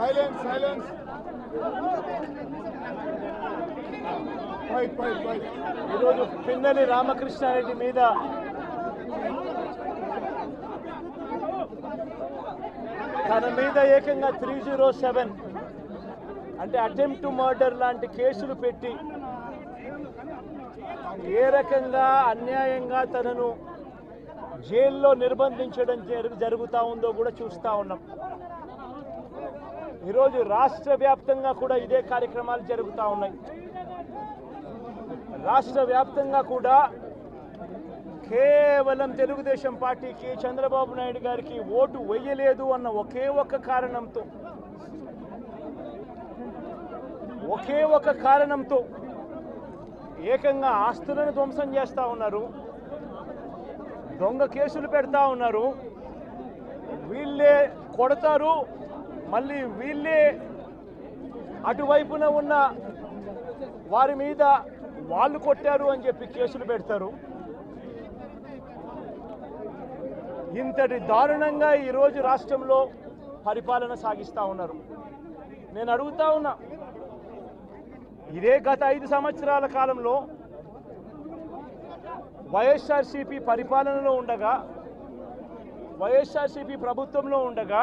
Silence silence fight fight fight ఈరోజు పిన్నెలి రామకృష్ణారెడ్డి మీద. తన మీద ఏకంగా త్రీ జీరో సెవెన్. అంటే అటెంప్ట్ మర్డర్ లాంటి కేసులు పెట్టి ఏ రకంగా అన్యాయంగా తనను జైల్లో నిర్బంధించడం జరుగు జరుగుతా ఉందో కూడా చూస్తూ ఉన్నాం. ఈరోజు రాష్ట్ర వ్యాప్తంగా కూడా ఇదే కార్యక్రమాలు జరుగుతూ ఉన్నాయి. రాష్ట్ర వ్యాప్తంగా కూడా కేవలం తెలుగుదేశం పార్టీకి చంద్రబాబు నాయుడు గారికి ఓటు వేయలేదు అన్న ఒకే ఒక్క కారణంతో. ఒకే ఒక కారణంతో ఏకంగా ఆస్తులను ధ్వంసం చేస్తూ ఉన్నారు. దొంగ కేసులు పెడతా ఉన్నారు. వీళ్ళే కొడతారు. మళ్ళీ వీళ్ళే అటువైపున ఉన్న వారి మీద వాళ్ళు కొట్టారు అని చెప్పి కేసులు పెడతారు. ఇంతటి దారుణంగా ఈరోజు రాష్ట్రంలో పరిపాలన సాగిస్తూ ఉన్నారు. నేను అడుగుతా ఉన్నా ఇదే గత ఐదు సంవత్సరాల కాలంలో వైఎస్ఆర్సీపీ పరిపాలనలో ఉండగా వైఎస్ఆర్సీపీ ప్రభుత్వంలో ఉండగా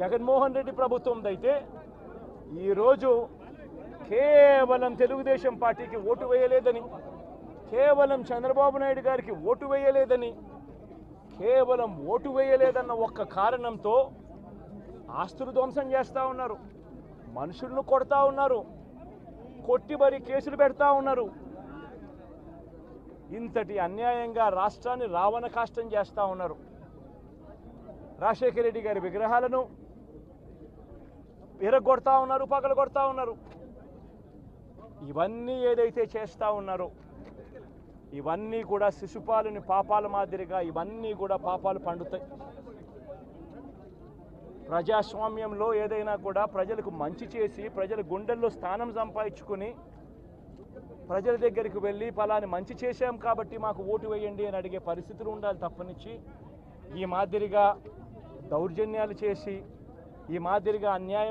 జగన్మోహన్ రెడ్డి ప్రభుత్వందైతే ఈరోజు కేవలం తెలుగుదేశం పార్టీకి ఓటు వేయలేదని కేవలం చంద్రబాబు నాయుడు గారికి ఓటు వేయలేదని కేవలం ఓటు వేయలేదన్న ఒక్క కారణంతో ఆస్తులు ధ్వంసం చేస్తూ ఉన్నారు మనుషులను కొడతా ఉన్నారు కొట్టి మరి కేసులు పెడతా ఉన్నారు. ఇంతటి అన్యాయంగా రాష్ట్రాన్ని రావణ కాష్టం చేస్తూ ఉన్నారు. రాజశేఖర రెడ్డి గారి విగ్రహాలను విరగొడతా ఉన్నారు పగలు కొడతా ఉన్నారు. ఇవన్నీ ఏదైతే చేస్తూ ఉన్నారో ఇవన్నీ కూడా శిశుపాలుని పాపాల మాదిరిగా ఇవన్నీ కూడా పాపాలు పండుతాయి. ప్రజాస్వామ్యంలో ఏదైనా కూడా ప్రజలకు మంచి చేసి ప్రజల గుండెల్లో స్థానం సంపాదించుకొని ప్రజల దగ్గరికి వెళ్ళి ఫలాన్ని మంచి చేశాం కాబట్టి మాకు ఓటు వేయండి అని అడిగే పరిస్థితులు ఉండాలి తప్పనిచ్చి. ఈ మాదిరిగా దౌర్జన్యాలు చేసి ఈ మాదిరిగా అన్యాయం